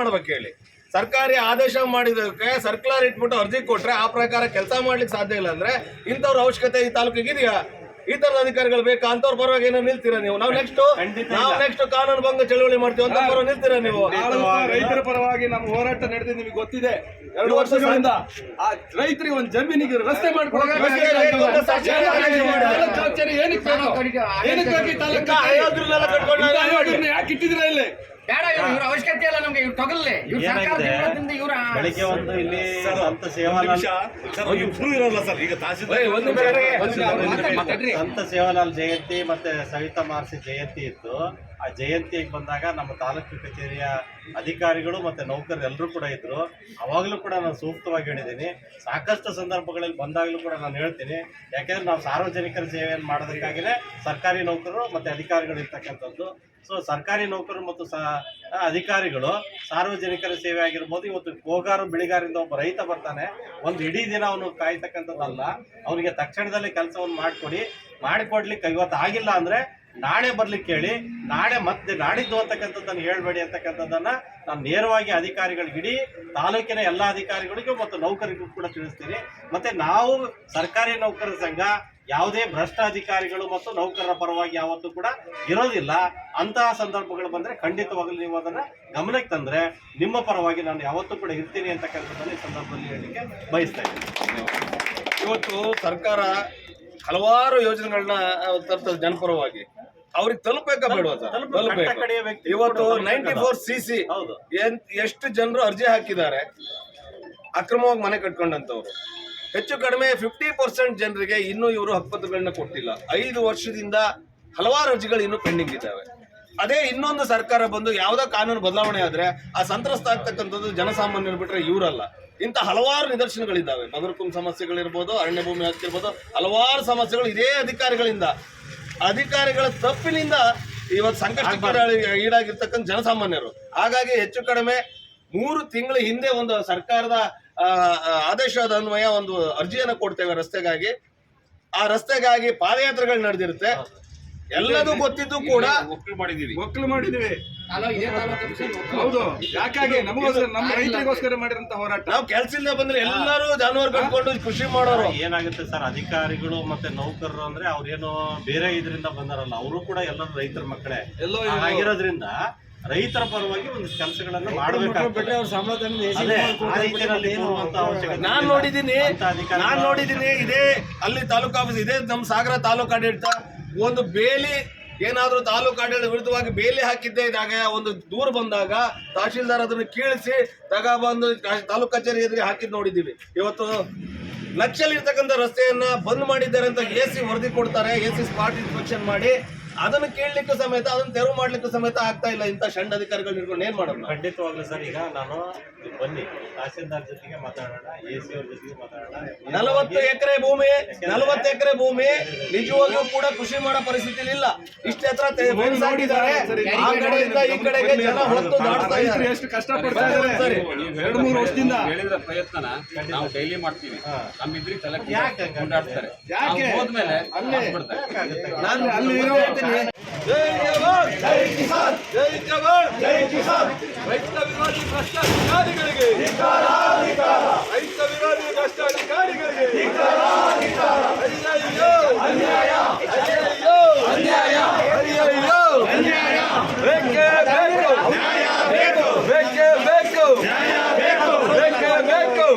ಮಾಡ್ಬೇಕು ಹೇಳಿ. ಸರ್ಕಾರಿ ಆದೇಶ ಮಾಡಿದಕ್ಕೆ ಸರ್ಕ್ಯುಲರ್ ಇಟ್ಬಿಟ್ಟು ಅರ್ಜಿ ಕೊಟ್ರೆ ಆ ಪ್ರಕಾರ ಕೆಲಸ ಮಾಡ್ಲಿಕ್ಕೆ ಸಾಧ್ಯ ಇಲ್ಲ ಅಂದ್ರೆ ಇಂಥವ್ರ ಅವಶ್ಯಕತೆ ಈ ತಾಲೂಕಿಗೆ ಇದೆಯಾ? ಈ ತರದ ಅಧಿಕಾರಿಗಳು ಬೇಕಾ? ಅಂತವ್ರ ಪರವಾಗಿ ಏನೋ ನಿಲ್ತೀರಾ ನೀವು? ನಾವು ನೆಕ್ಸ್ಟ್ ನಾವು ನೆಕ್ಸ್ಟ್ ಕಾನೂನು ಭಂಗ ಚಳವಳಿ ಮಾಡ್ತೀವಿ ಅಂತ ಪರವಾಗಿ ನಿಲ್ತೀರಾ ನೀವು? ರೈತರ ಪರವಾಗಿ ನಮ್ಮ ಹೋರಾಟ ನಡೆದಿದೆ ನಿಮಗೆ ಗೊತ್ತಿದೆ. ಎರಡು ವರ್ಷಗಳಿಂದ ಆ ರೈತರಿಗೆ ಒಂದು ಜಮೀನಿಗೆ ರಸ್ತೆ ಮಾಡ್ಕೊಡಕ್ಕೆ ಏನಕ್ಕೆ ಬೇಕು? ಏನಕ್ಕೆ ಬೇಕು ಯಾಕೆ ಇಟ್ಟಿದ್ದೀರಾ ಇಲ್ಲಿ? ಬೇಡ ಇವ್ರ ಇವ್ರ ಅವಶ್ಯಕತೆ ಇಲ್ಲ ನಮ್ಗೆ ಇವ್ರು ತಗೊಳ್ಳಿ ಇವ್ರ ಸರ್ಕಾರದ ಏನಾಗಿದೆ ಇರೋದ್ರಿಂದ ಇವ್ರ ಬೆಳಿಗ್ಗೆ ಒಂದು ಇಲ್ಲಿ ಸಂತ ಸೇವಾಲಾಲ್ ಸಂತ ಸೇವಾಲಾಲ್ ಜಯಂತಿ ಮತ್ತೆ ಸವಿತಾ ಮಾರ್ಸಿ ಜಯಂತಿ ಇತ್ತು. ಆ ಜಯಂತಿಗೆ ಬಂದಾಗ ನಮ್ಮ ತಾಲೂಕು ಕಚೇರಿಯ ಅಧಿಕಾರಿಗಳು ಮತ್ತೆ ನೌಕರರು ಎಲ್ಲರೂ ಕೂಡ ಇದ್ರು. ಅವಾಗಲೂ ಕೂಡ ನಾನು ಸೂಕ್ತವಾಗಿ ಹೇಳಿದ್ದೀನಿ. ಸಾಕಷ್ಟು ಸಂದರ್ಭಗಳಲ್ಲಿ ಬಂದಾಗಲೂ ಕೂಡ ನಾನು ಹೇಳ್ತೀನಿ. ಯಾಕೆಂದ್ರೆ ನಾವು ಸಾರ್ವಜನಿಕರ ಸೇವೆಯನ್ನು ಮಾಡೋದಕ್ಕಾಗಿನೇ ಸರ್ಕಾರಿ ನೌಕರರು ಮತ್ತೆ ಅಧಿಕಾರಿಗಳು ಇರ್ತಕ್ಕಂಥದ್ದು. ಸೊ ಸರ್ಕಾರಿ ನೌಕರರು ಮತ್ತು ಅಧಿಕಾರಿಗಳು ಸಾರ್ವಜನಿಕರ ಸೇವೆ ಆಗಿರ್ಬೋದು, ಇವತ್ತು ಕೋಗಾರು ಬೆಳಿಗಾರಿಂದ ಒಬ್ಬ ರೈತ ಬರ್ತಾನೆ, ಒಂದು ಇಡೀ ದಿನ ಅವನು ಕಾಯ್ತಕ್ಕಂಥದ್ದಲ್ಲ, ಅವನಿಗೆ ತಕ್ಷಣದಲ್ಲಿ ಕೆಲಸವನ್ನು ಮಾಡಿಕೊಡಿ, ಮಾಡಿಕೊಡ್ಲಿಕ್ಕೆ ಇವತ್ತು ಆಗಿಲ್ಲ ಅಂದ್ರೆ ನಾಳೆ ಬರ್ಲಿಕ್ಕೆ ಹೇಳಿ ನಾಳೆ ಮತ್ತೆ ನಾಡಿದ್ದು ಅಂತಕ್ಕಂಥದ್ದನ್ನು ಹೇಳಬೇಡಿ ಅಂತಕ್ಕಂಥದ್ದನ್ನ ನಾನು ನೇರವಾಗಿ ಅಧಿಕಾರಿಗಳಿಗೆ ಇಡೀ ತಾಲೂಕಿನ ಎಲ್ಲ ಅಧಿಕಾರಿಗಳಿಗೂ ಮತ್ತು ನೌಕರಿಗೂ ಕೂಡ ತಿಳಿಸ್ತೀನಿ. ಮತ್ತೆ ನಾವು ಸರ್ಕಾರಿ ನೌಕರರ ಸಂಘ, ಯಾವುದೇ ಭ್ರಷ್ಟ ಅಧಿಕಾರಿಗಳು ಮತ್ತು ನೌಕರರ ಪರವಾಗಿ ಯಾವತ್ತೂ ಕೂಡ ಇರೋದಿಲ್ಲ. ಅಂತಹ ಸಂದರ್ಭಗಳು ಬಂದ್ರೆ ಖಂಡಿತವಾಗಲೂ ನೀವು ಅದನ್ನು ಗಮನಕ್ಕೆ ತಂದ್ರೆ ನಿಮ್ಮ ಪರವಾಗಿ ನಾನು ಯಾವತ್ತೂ ಕೂಡ ಇರ್ತೀನಿ ಅಂತಕ್ಕಂಥದ್ದನ್ನು ಈ ಸಂದರ್ಭದಲ್ಲಿ ಹೇಳಲಿಕ್ಕೆ ಬಯಸ್ತಾ ಇವತ್ತು ಸರ್ಕಾರ ಹಲವಾರು ಯೋಜನೆಗಳನ್ನ ತರ್ತದೆ ಜನಪರವಾಗಿ. ಅವ್ರಿಗೆ ತಲುಪಬೇಕಾ ಬೇಡ ತಲುಪಬೇಕು ಇವತ್ತು ನೈಂಟಿ ಫೋರ್ ಸಿ ಸಿ ಎಷ್ಟು ಜನರು ಅರ್ಜಿ ಹಾಕಿದ್ದಾರೆ? ಅಕ್ರಮವಾಗಿ ಮನೆ ಕಟ್ಕೊಂಡಂತವ್ರು. ಹೆಚ್ಚು ಕಡಿಮೆ ಫಿಫ್ಟಿ ಪರ್ಸೆಂಟ್ ಜನರಿಗೆ ಇನ್ನೂ ಇವರು ಹಕ್ಕುಗಳನ್ನ ಕೊಟ್ಟಿಲ್ಲ. ಐದು ವರ್ಷದಿಂದ ಹಲವಾರು ಅರ್ಜಿಗಳು ಇನ್ನೂ ಪೆಂಡಿಂಗ್ ಇದ್ದಾವೆ. ಅದೇ ಇನ್ನೊಂದು ಸರ್ಕಾರ ಬಂದು ಯಾವ್ದೋ ಕಾನೂನು ಬದಲಾವಣೆ ಆದ್ರೆ ಆ ಸಂತ್ರಸ್ತ ಆಗ್ತಕ್ಕಂಥದ್ದು ಜನಸಾಮಾನ್ಯರು ಬಿಟ್ರೆ ಇವರಲ್ಲ. ಇಂಥ ಹಲವಾರು ನಿದರ್ಶನಗಳಿದ್ದಾವೆ. ನಗರಕುಂ ಸಮಸ್ಯೆಗಳಿರ್ಬೋದು ಅರಣ್ಯ ಭೂಮಿ ಹಕ್ಕಿರ್ಬೋದು ಹಲವಾರು ಸಮಸ್ಯೆಗಳು ಇದೇ ಅಧಿಕಾರಿಗಳಿಂದ ಅಧಿಕಾರಿಗಳ ತಪ್ಪಿನಿಂದ ಇವತ್ತು ಸಂಕಷ್ಟಕ್ಕೆ ಈಡಾಗಿರ್ತಕ್ಕಂಥ ಜನಸಾಮಾನ್ಯರು. ಹಾಗಾಗಿ ಹೆಚ್ಚು ಕಡಿಮೆ ಮೂರು ತಿಂಗಳ ಹಿಂದೆ ಒಂದು ಸರ್ಕಾರದ ಆದೇಶದ ಅನ್ವಯ ಒಂದು ಅರ್ಜಿಯನ್ನು ಕೊಡ್ತೇವೆ ರಸ್ತೆಗಾಗಿ. ಆ ರಸ್ತೆಗಾಗಿ ಪಾದಯಾತ್ರೆಗಳು ನಡೆದಿರುತ್ತೆ. ಎಲ್ಲದೂ ಗೊತ್ತಿದ್ದು ಕೂಡ ಒಕ್ಕಲು ಮಾಡಿದೀವಿ ಒಕ್ಕಲು ತಾಲೂಕು ಹೌದು. ಯಾಕಾಗಿ? ನಮಗೋಸ್ಕರ ನಮ್ಮ ರೈತರಿಗೋಸ್ಕರ ಮಾಡಿರಂತ ಹೋರಾಟ. ನಾವು ಕೆಲ್ಸ ಇಲ್ಲದೆ ಬಂದ್ರೆ ಎಲ್ಲರೂ ಜಾನುವಾರು ಕಟ್ಕೊಂಡು ಕೃಷಿ ಮಾಡೋರು. ಏನಾಗುತ್ತೆ ಸರ್ ಅಧಿಕಾರಿಗಳು ಮತ್ತೆ ನೌಕರರು ಅಂದ್ರೆ ಅವ್ರೇನು ಬೇರೆ ಇದರಿಂದ ಬಂದಾರಲ್ಲ ಅವರು ಕೂಡ ಎಲ್ಲರೂ ರೈತರ ಮಕ್ಕಳೇ. ಎಲ್ಲೋ ಆಗಿರೋದ್ರಿಂದ ರೈತರ ಪರವಾಗಿ ಒಂದು ಕೆಲಸಗಳನ್ನ ಮಾಡಬೇಕು ನಾನ್ ನೋಡಿದೀನಿ ನೋಡಿದ್ದೀನಿ ನಾನ್ ನೋಡಿದ್ದೀನಿ ಇದೇ ಅಲ್ಲಿ ತಾಲೂಕು ಆಫೀಸ್ ಇದೇ ನಮ್ಮ ಸಾಗರ ತಾಲೂಕು ಆಡಳಿತ ಒಂದು ಬೇಲಿ ಏನಾದ್ರೂ ತಾಲೂಕು ಆಡಳಿತ ವಿರುದ್ಧವಾಗಿ ಬೇಲಿ ಹಾಕಿದ್ದೇ ಇದ್ದಾಗ, ಒಂದು ದೂರ ಬಂದಾಗ ತಹಶೀಲ್ದಾರ್ ಅದನ್ನು ಕೀಳಿಸಿ ತಗೊಬಂದು ಬಂದು ತಾಲೂಕು ಕಚೇರಿ ಎದುರಿಗೆ ಹಾಕಿದ್ ನೋಡಿದ್ದೀವಿ. ಇವತ್ತು ಲಕ್ಷಲ್ಲಿರ್ತಕ್ಕಂಥ ರಸ್ತೆಯನ್ನ ಬಂದ್ ಮಾಡಿದ್ದಾರೆ ಅಂತ ಎ ಸಿ ವರದಿ ಕೊಡ್ತಾರೆ ಎ ಸಿ ಸ್ಪಾಟ್ ಇನ್ಸ್ಪೆಕ್ಷನ್ ಮಾಡಿ. ಅದನ್ನು ಕೇಳಲಿಕ್ಕೂ ಸಮೇತ ಅದನ್ನು ತೆರವು ಮಾಡ್ಲಿಕ್ಕೂ ಸಮೇತ ಆಗ್ತಾ ಇಲ್ಲ ಇಂಥ ಷಂಡ್ ಅಧಿಕಾರಿಗಳು ಇಟ್ಕೊಂಡು ಏನ್ ಮಾಡೋಣ ಖಂಡಿತವಾಗ್ಲೂ ಸರ್ ಈಗ ನಾನು ಬನ್ನಿ ತಹಸೀಲ್ದಾರ್ ಜೊತೆಗೆ ಮಾತಾಡೋಣ ಎ ಸಿ ಅವ್ರ ಜೊತೆಗೆ ಮಾತಾಡೋಣ. ನಲವತ್ತು ಎಕರೆ ಭೂಮಿ ನಲವತ್ತು ಎಕರೆ ಭೂಮಿ ನಿಜವಾಗ್ಲೂ ಕೂಡ ಕೃಷಿ ಮಾಡೋ ಪರಿಸ್ಥಿತಿ ಇಲ್ಲ. ಇಷ್ಟ ಹತ್ರ fence ಆ ಕಡೆಯಿಂದ ಈ ಕಡೆಗೆ ಜನ ಹೊತ್ತು ದಾಡ್ತಾ ಇದ್ದಾರೆ. ಎಷ್ಟು ಕಷ್ಟ ಸರಿ. ಎರಡು ಮೂರು ವರ್ಷದಿಂದ. ಹೇಳಿದ ಪ್ರಯತ್ನ ನಾವು ಡೈಲಿ ಮಾಡ್ತೀವಿ. ನಮ್ಮ ಇದ್ರಿಗೆ ತಲೆ ಯಾಕೆ ಕೊಂಡಾಡ್ತಾರೆ ಯಾಕೆ? ಹೋದ್ಮೇಲೆ ಅಲ್ಲೇ. ನಾನು ಅಲ್ಲಿ ಇರೋ ಜೈ ಜವಾನ್ ಜೈ ಕಿಸಾನ್. ಜೈ ಜವಾನ್ ಜೈ ಕಿಸಾನ್. ರೈತ ವಿರೋಧಿ ಭ್ರಷ್ಟಾಚಾರಿಗಳಿಗೆ ರೈತ ವಿರೋಧಿ ಭ್ರಷ್ಟಾಚಾರಿಗಳಿಗೆ ಅಯ್ಯಯ್ಯೋ ಅನ್ಯಾಯ ಅಯ್ಯಯ್ಯೋ ಅನ್ಯಾಯ ಅಯ್ಯಯ್ಯೋ ಅನ್ಯಾಯ ಬೇಕೇ ಬೇಕು ನ್ಯಾಯ ಬೇಕು ಬೇಕೇ ಬೇಕು ನ್ಯಾಯ ಬೇಕು ಬೇಕೇ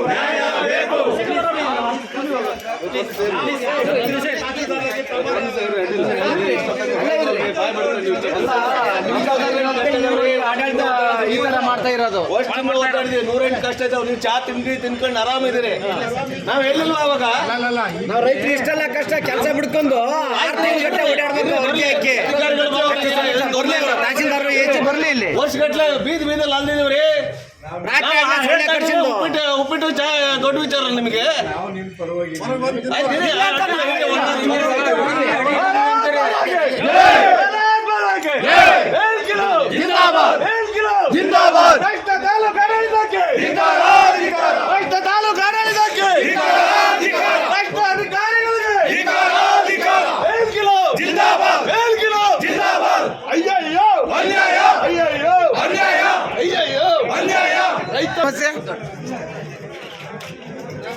ಆಡಳಿತ ಈ ತರ ಮಾಡ್ತಾ ಇರೋದು ಅಷ್ಟು ತಿಂಗಳು ಓಡಾಡಿದೀವಿ ನೂರೆಂಟು ಕಷ್ಟ ಇದ್ದಾವೆ ನೀವು ಚಾ ತಿಂಡಿ ತಿನ್ಕೊಂಡು ಆರಾಮಿದ್ದೀರಿ ನಾವ್ ಹೇಳಿಲ್ವಾ ಅವಾಗ ನಾವು ರೈತರು ಇಷ್ಟೆಲ್ಲ ಕಷ್ಟ ಕೆಲಸ ಬಿಡ್ಕೊಂಡು ಆರು ತಿಂಗಳು ಗಟ್ಟೆ ಓಡಾಡ್ಬೇಕು ಅರ್ಜಿ ಹಾಕಿ. ತಹಸೀಲ್ದಾರ್ ಏಜ್ ಬರ್ಲಿ ಇಲ್ಲಿ. ವರ್ಷಗಟ್ಲೆ ಬೀದಿ ಬೀದಲ್ಲಿ ಅಂದಿದೀವ್ರಿ ಉಪ್ಪಿಟ್ಟು ಉಪ್ಪಿಟ್ಟು ಚಾ ದೊಡ್ಡ ವಿಚಾರ ನಿಮಗೆ ಜಿಂದಾಬಾದ್ ಜಿಂದಾಬಾದ್ ಜಿಂದಾಬಾದ್ ರೈತ ತಾಲೂಕು ಆಡಳಿತಕ್ಕೆ ರೈತ ತಾಲೂಕು ಆಡಳಿತಕ್ಕೆ ರೈತ ಅಧಿಕಾರಿಗಳಿಗೆ ಜಿಂದಾಬಾದ್ ಜಿಂದಾಬಾದ್ ಅಯ್ಯಯ್ಯೋ ಅನ್ಯಾಯ ಅಯ್ಯಯ್ಯೋ ಅನ್ಯಾಯ ಅಯ್ಯಯ್ಯೋ ಅನ್ಯಾಯ ರೈತ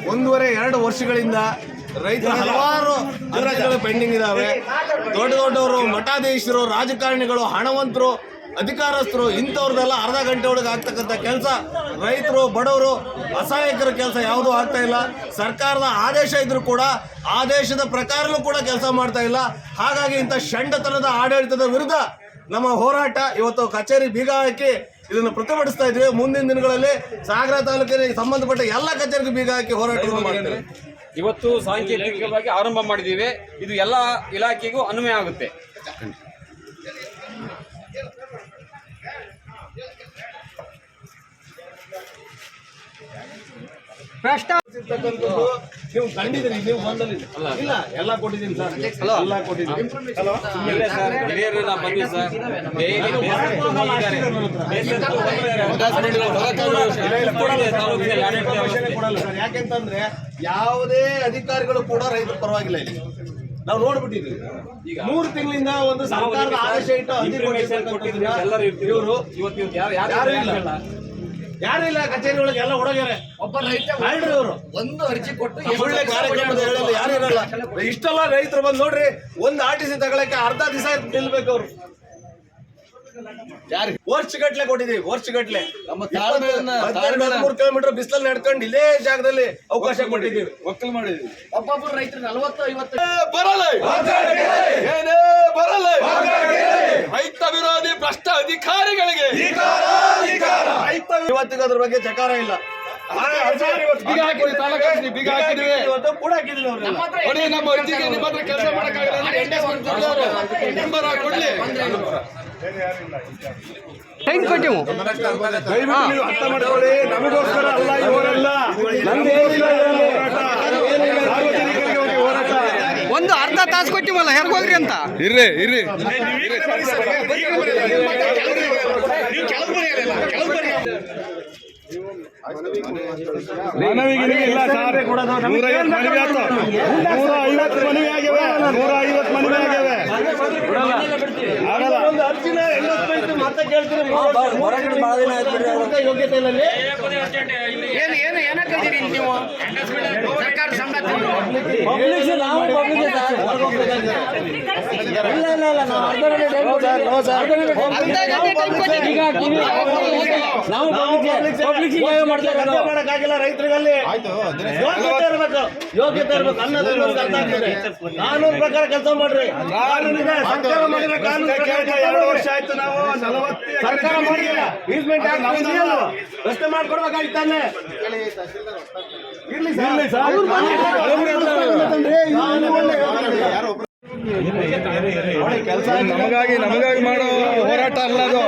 ಒಂದೂವರೆ ಎರಡು ವರ್ಷಗಳಿಂದ ರೈತರ ಹಲವಾರು ಅರ್ಜಿಗಳು ಪೆಂಡಿಂಗ್ ಇದಾವೆ. ದೊಡ್ಡ ದೊಡ್ಡವರು, ಮಠಾಧೀಶರು, ರಾಜಕಾರಣಿಗಳು, ಹಣವಂತರು, ಅಧಿಕಾರಸ್ಥರು, ಇಂಥವ್ರದೆಲ್ಲ ಅರ್ಧ ಗಂಟೆ ಒಳಗೆ ಆಗ್ತಕ್ಕಂಥ ಕೆಲಸ. ರೈತರು, ಬಡವರು, ಅಸಹಾಯಕರ ಕೆಲಸ ಯಾವುದೂ ಆಗ್ತಾ ಇಲ್ಲ. ಸರ್ಕಾರದ ಆದೇಶ ಇದ್ರೂ ಕೂಡ, ಆದೇಶದ ಪ್ರಕಾರನೂ ಕೂಡ ಕೆಲಸ ಮಾಡ್ತಾ ಇಲ್ಲ. ಹಾಗಾಗಿ ಇಂಥ ಷಂಡತನದ ಆಡಳಿತದ ವಿರುದ್ಧ ನಮ್ಮ ಹೋರಾಟ ಇವತ್ತು ಕಚೇರಿ ಬೀಗ ಹಾಕಿ ಇದನ್ನು ಪ್ರತಿಭಟಿಸ್ತಾ ಇದ್ವಿ ಮುಂದಿನ ದಿನಗಳಲ್ಲಿ ಸಾಗರ ತಾಲೂಕಿನ ಸಂಬಂಧಪಟ್ಟ ಎಲ್ಲ ಕಚೇರಿಗೂ ಬೀಗ ಹಾಕಿ ಹೋರಾಟ ಮಾಡ್ತೇವೆ. ಇವತ್ತು ಸಾಂಕೇತಿಕವಾಗಿ ಆರಂಭ ಮಾಡಿದ್ದೀವಿ. ಇದು ಎಲ್ಲ ಇಲಾಖೆಗೂ ಅನ್ವಯ ಆಗುತ್ತೆ. ಇರ್ತಕ್ಕಂಥದ್ದು ನೀವು ಕಂಡಿದ್ದೀರಿ ನೀವು ಬಂದಲ್ಲಿ. ಇಲ್ಲ ಎಲ್ಲ ಕೊಟ್ಟಿದ್ದೀನಿ ಸರ್. ಎಲ್ಲ ಕೊಟ್ಟಿದ್ದೀನಿ. ಯಾಕೆಂತಂದ್ರೆ ಯಾವುದೇ ಅಧಿಕಾರಿಗಳು ಕೂಡ ರೈತರ ಪರವಾಗಿಲ್ಲ ಇಲ್ಲಿ. ನಾವು ಈಗ ಮೂರು ತಿಂಗಳಿಂದ ಒಂದು ಸರ್ಕಾರದ ಆದೇಶ ಇಟ್ಟು. ಇವರು ಇವತ್ತು ಇವತ್ತು ಯಾರು ಯಾರು ಯಾರು ಇಲ್ಲ. ಇಲ್ಲ. ಯಾರು ಇಲ್ಲ ಕಚೇರಿ ಒಳಗೆ ಎಲ್ಲ ಹೊಡಗ್ಯಾರೆ. ಒಬ್ಬ ರೈತ ಮಾಡ್ರಿ ಅವರು ಒಂದು ಅರ್ಜಿ ಕೊಟ್ಟು ಒಳ್ಳೆ ಕಾರ್ಯಕ್ರಮದ ಹೇಳಲ್ಲ ಯಾರು ಇರಲ್ಲ. ಇಷ್ಟೆಲ್ಲ ರೈತರು ಬಂದು ನೋಡ್ರಿ ಒಂದು ಆರ್ ಟಿ ಸಿ ತಗೊಳಕ್ಕೆ ಅರ್ಧ ದಿವಸ ನಿಲ್ಬೇಕು ಅವರು. ಯಾರು? ವರ್ಷಗಟ್ಲೆ ಕೊಟ್ಟಿದ್ದೀವಿ ವರ್ಷಗಟ್ಲೆ. ನಮ್ಮ ತಾಳ್ಮೆಯನ್ನ ತಾಳ್ಮೆಯನ್ನ ಮೂರು ಕಿಲೋಮೀಟರ್ ಬಿಸಿಲಲ್ಲಿ ನಡ್ಕೊಂಡು ಇದೇ ಜಾಗದಲ್ಲಿ ಅವಕಾಶ ಕೊಟ್ಟಿದ್ದೀವಿ. ಒಕ್ಕಲು ಮಾಡಿದ್ವಿ ರೈತರು ನಲವತ್ತು ಐವತ್ತು ಬರಲ್ಲ ಏನೇ ಬರಲ್ಲ ರೈತ ವಿರೋಧಿ ಭ್ರಷ್ಟ ಅಧಿಕಾರಿಗಳಿಗೆ ಇವತ್ತಿಗೂ ಅದ್ರ ಬಗ್ಗೆ ಚಕಾರ ಇಲ್ಲ. ಬೀಗ ಹಾಕಿದ್ವಿ ತಾಲೂಕು ಆಫೀಸ್ಗೆ ಬೀಗ ಹಾಕಿದ್ವಿ ಇವತ್ತು ಕೂಡ ಹಾಕಿದ್ವಿ ಅವ್ರನ್ನೆಲ್ಲ. ನೋಡಿ ನಮ್ಮ ಅರ್ಜಿಗೆ ನಿಮ್ಮ ಹತ್ರ ಕೆಲಸ ಮಾಡಕ್ಕಾಗಲ್ಲ ಅಂದ್ರೆ ಎಂಡಸ್ಮೆಂಟ್ ಕೊಡ್ಲವ್ರು ನಂಬರ್ ಕೊಡ್ಲಿ. ದಯವಿಟ್ಟು ನೀವು ಅರ್ಥ ಮಾಡ್ಕೊಳ್ಳಿ ನಮಗೋಸ್ಕರ ಅಲ್ಲ ಇವರೆಲ್ಲ. ನಮ್ದು ಏನಿಲ್ಲ ಇದರಲ್ಲಿ. ಸಾರ್ವಜನಿಕರಿಗೆ ಕೊಟ್ಟಿವಲ್ಲ ಹೋಗ್ರಿ ಅಂತ? ಇರ್ರಿ ಇರ್ರಿ. ಮನವಿಗೆ ಇಲ್ಲ ಸರ್. ನೂರೈವತ್ತು ಮನವಿ ಆಯ್ತು. ನೂರ ಐವತ್ತು ಮನವಿ ಆಗ್ಯಾವೆ. ನೂರ ಐವತ್ತು ಮನವಿ ಆಗ್ಯಾವೆ ನೀವು ಮಾಡಕ್ಕಾಗಿಲ್ಲ ರೈತರಿಗಲ್ಲಿ ಯೋಗ್ಯತೆ ಇರಬೇಕು. ಯೋಗ್ಯತೆ ಇರಬೇಕು. ಅನ್ನೋದು ಅರ್ಥ ಆಗ್ತದೆ? ಕಾನೂನು ಪ್ರಕಾರ ಕೆಲಸ ಮಾಡ್ರಿ. ಕಾನೂನಿದೆ ಸರ್ಕಾರ ಮಾಡಿದ ಕಾನೂನು ಎರಡು ವರ್ಷ ಆಯ್ತು ನಾವು ಸರ್ಕಾರ ಮಾಡಿಲ್ಲ. ಈಸ್ಮೆಂಟ್ ರಸ್ತೆ ಮಾಡ್ಕೊಡ್ಬೇಕಾಗಿತ್ತಾನೆ ಇರ್ಲಿ ಸರ್. ಕೆಲಸ ನಮಗಾಗಿ ನಮಗಾಗಿ ಮಾಡೋ ಹೋರಾಟ ಅಲ್ಲ ಅದು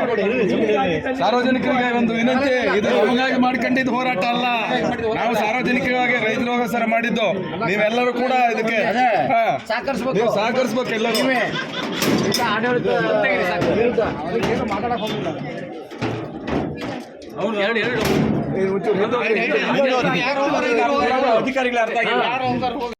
ಸಾರ್ವಜನಿಕರಿಗೆ ಒಂದು ವಿನಂತಿ ಇದು ನಮಗಾಗಿ ಮಾಡ್ಕೊಂಡಿದ್ದು ಹೋರಾಟ ಅಲ್ಲ ನಾವು ಸಾರ್ವಜನಿಕವಾಗಿ ರೈತರಿಗೋಸ್ಕರ ಮಾಡಿದ್ದು ನೀವೆಲ್ಲರೂ ಕೂಡ ಇದಕ್ಕೆ. ಸಹಕರಿಸ್ಬೇಕು ನೀವು ಸಹಕರಿಸ್ಬೇಕು ಎಲ್ಲರೂ ಅಧಿಕಾರಿಗಳು ಅರ್ಥ ಆಗಿಲ್ಲ